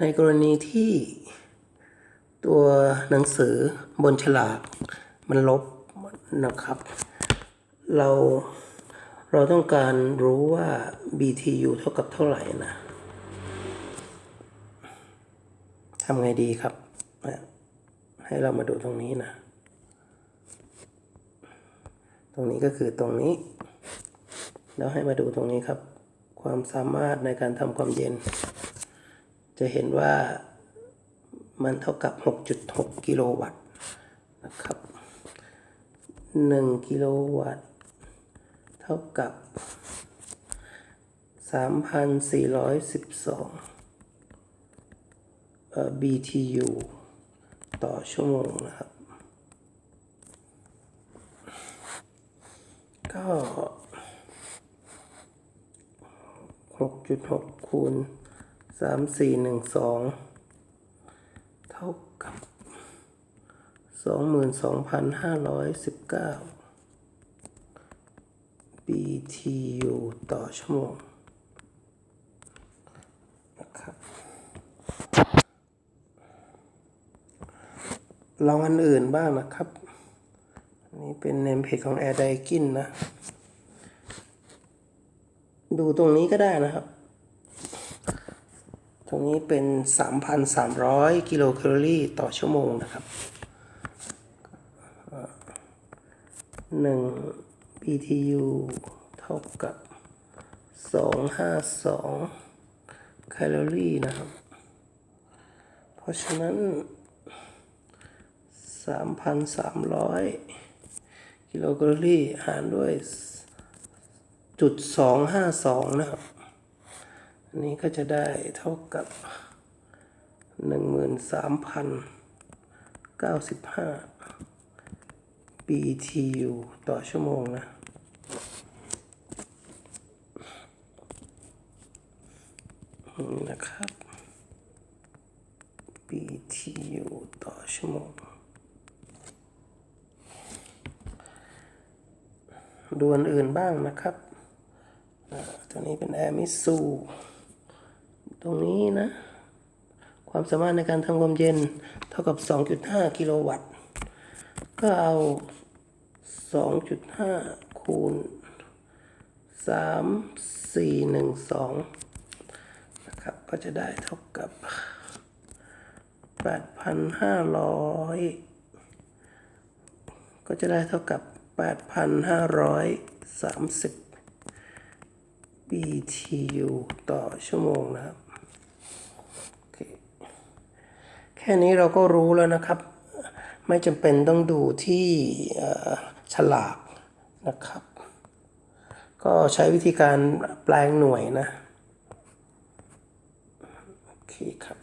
ในกรณีที่ตัวหนังสือบนฉลากมันลบนะครับ เราเราต้องการรู้ว่า BTU เท่ากับเท่าไหร่นะทำไงดีครับ ให้เรามาดูตรงนี้นะ ตรงนี้ก็คือตรงนี้ แล้วให้มาดูตรงนี้ครับ ความสามารถในการทำความเย็น จะเห็นว่ามันเท่ากับ 6.6 กิโลวัตต์นะครับ 1 กิโลวัตต์ เท่ากับ 3,412เอ่อ BTU ต่อชั่วโมงนะครับ ก็ 6.6 คูณ สามสี่หนึ่งสองเท่ากับสองหมื่นสองพันห้าร้อยสิบเก้า BTU ต่อชั่วโมงนะครับลองอันอื่นบ้างนะครับนี่เป็นเนมเพจของแอร์ไดกินนะ ดูตรงนี้ก็ได้นะครับ ตรงนี้เป็น 3,300 กิโลแคลอรี่ต่อชั่วโมงนะครับ 1 BTU เท่ากับ 252 แคลอรี่นะครับ เพราะฉะนั้น 3,300 กิโลแคลอรี่หารด้วยจุดสองห้าสองนะครับ อันนี้ก็จะได้เท่ากับหนึ่งหมื่นสามพันเก้าสิบห้า BTU ต่อชั่วโมงนะนะครับ BTU ต่อชั่วโมง ดูอันอื่นบ้างนะครับ ตัวนี้เป็นแอร์มิสู รงนี้นะ ความสามารถในการทำความเย็นเท่ากับ 2.5 กิโลวัตต์ ก็เอา 2.5 คูณ 3412 นะครับ ก็จะได้เท่ากับ 8,500 ก็จะได้เท่ากับ 8,530 BTU ต่อชั่วโมงนะครับโอเค แค่นี้เราก็รู้แล้วนะครับ ไม่จำเป็นต้องดูที่ฉลากนะครับ ก็ใช้วิธีการแปลงหน่วยนะ โอเคครับ